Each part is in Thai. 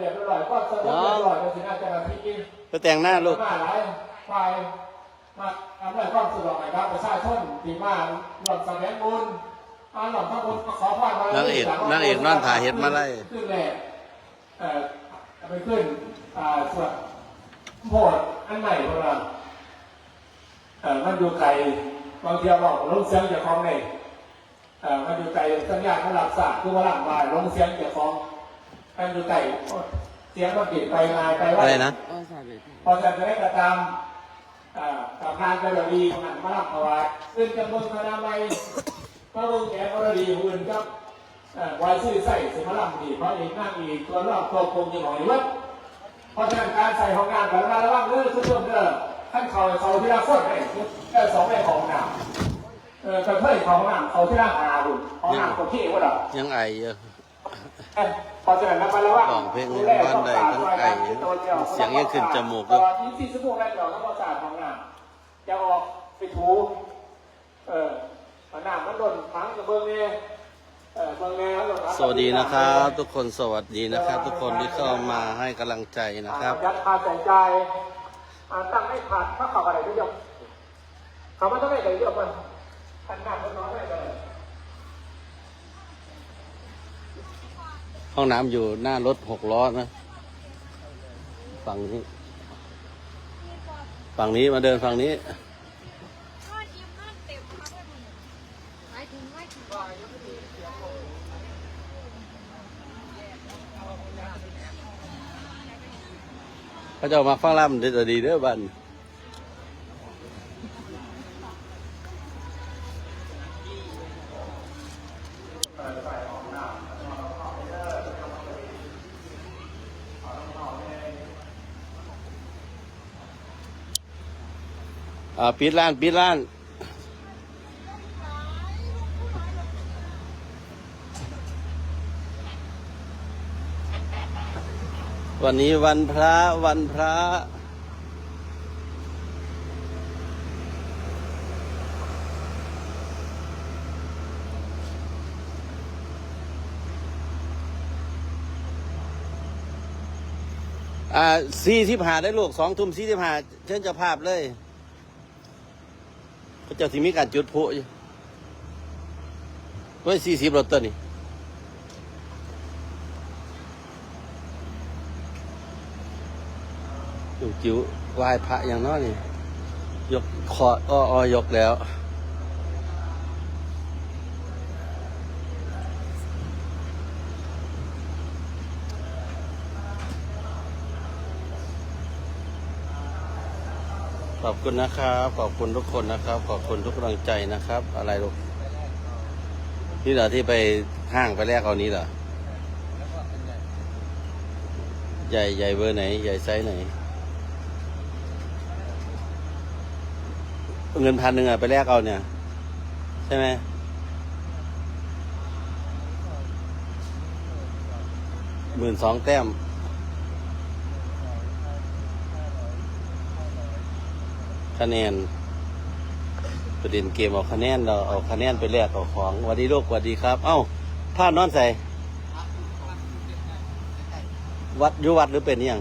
เรียบร้อยก็สงบเรียบร้อยก็สิน่าจะมาที่ไปแต่งหน้าลูกมาหลายฝ่ายมาอำนวยความสะดวกให้กับประชาชนที่มาหล่อมแสดงบุญมาหล่อมพระบุญก็ขอพรมานางเอกนางเอกนอนถ่ายเห็ดมาไล่ขึ้นแหละเอ่อไปขึ้นอ่าส่วนโพดอันใหม่ของเราเอ่อมันอยู่ไกลบางทีบอกลงเสียงจากของในเอ่อมันอยู่ไกลสัญญาณมันหลับสากคือว่าหลังมายลงเสียงจากของ มันอยู่ไกลเสียงมันเปลี่ยนไปมาไปว่าอะไรนะพอจะได้กระทำอ่ากับงานกระดีของหันมาลับเอาไว้ซึ่งจำนวนคณะไม่ก็ลงแขกกระดีอื่นครับเอ่อไว้ชื่อใส่สมรัมดีเพราะอีกนั่งอีกตัวรอบตัวคงยังหน่อยวัดเพราะฉะนั้นการใส่ของงานแบบระวังเรื่องทุกคนเด้อท่านเขาเขาที่ละคนเลยแค่สองในของหนามเออกระเทยของหนามเขาที่ละหาบุญของหนามคนที่ว่ายังไอเยอะ เพราะฉะนั้นระวังร้องเพลงบ้านใดทั้งไก่เสียงยังขึ้นจมูกตเลยลอด24ชั่วโมงแรกเราต้องประสาทของน้ำจะออกไปถูเออเอาน้ำมันหล่นพังกับเบิ้งเนี่ยเออเบิ้งเนี่ยหล่นพังสวัสดีนะครับ ทุกคนสวัสดีนะครับ ทุกคนที่เข้ามาให้กำลังใจนะครับยัดขาดใจใจอ่าตั้งให้ขาดถ้าขับอะไรทุกอย่างเขาไม่ต้องให้ใครเลือกมันขันน้ำมันน้อยไม่เลย ห้องน้ำอยู่หน้ารถหกล้อนะ ฝั่งนี้ ฝั่งนี้มาเดินฝั่งนี้เต็มครับเพื่อนหมายถึงไม่ถึงเขาจะเอามาฟังล่ำเด็ดดีเด้อบัน อ่าปิดร้านปิดร้านวันนี้วันพระวันพระ อ่าสี่สิบหาได้ลูกสองทุ่มสี่สิบหาเชิญเจ้าภาพเลย เจ้าสิมีการจุดพลุอยู่ไว้สี่สิบรถตัวนี่จิ๋วไหว้พระอย่างน้อยนี่ ยกคออ้ออยกแล้ว ขอบคุณนะครับ ขอบคุณทุกคนนะครับ ขอบคุณทุกกำลังใจนะครับ อะไรลูกนี่เหรอที่ไปห้างไปแลกเอานี้เหรอใหญ่ใหญ่เบอร์ไหน ใหญ่ไซส์ไหน เงินพันหนึ่งอะไปแลกเอาเนี่ย ใช่ไหมหมื่นสองแต้ม คะแนนประเด็นเกมเอาคะแนนเราเอาคะแนนไปแลกเอาของวัสดีลูกวัสดีครับ เอ้าผ้านอนใส่วัดอยู่วัดหรือเป็นยัง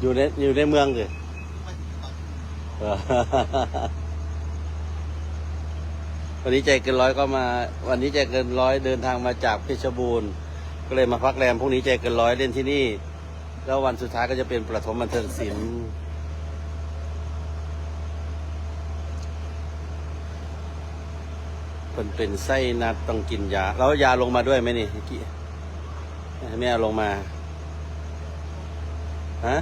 อยู่ในอยู่ในเมืองเลยเอวันนี้ใจเกินร้อยก็มา วันนี้ใจเกินร้อยเดินทางมาจากเพชรบูรณ์ ก็เลยมาพักแรมพรุ่งนี้ใจเกินร้อยเล่นที่นี่ แล้ววันสุดท้ายก็จะเป็นประถมบันเทิงศิลป์ เป็นเป็นไส้นัดต้องกินยา แล้วยาลงมาด้วยไหมนี่เมื่อกี้ให้แม่เอาลงมา ฮะ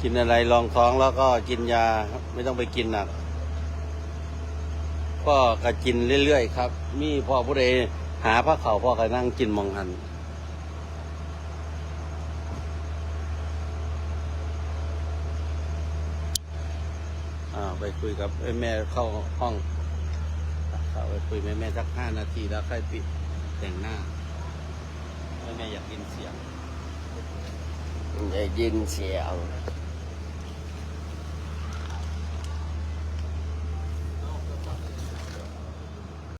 กินอะไรรองท้องแล้วก็กินยาครับไม่ต้องไปกินหนัก ก็ก็กินเรื่อยๆครับ มีพ่อผู้ใดหาพระเขาพ่อก็นั่งกินมองหัน ไปคุยกับแม่เข้าห้องเข้าไปคุยแม่แม่สักห้านาทีแล้วค่อยปิดแต่งหน้าแม่แม่อยากยินเสียงอยากยินเสียง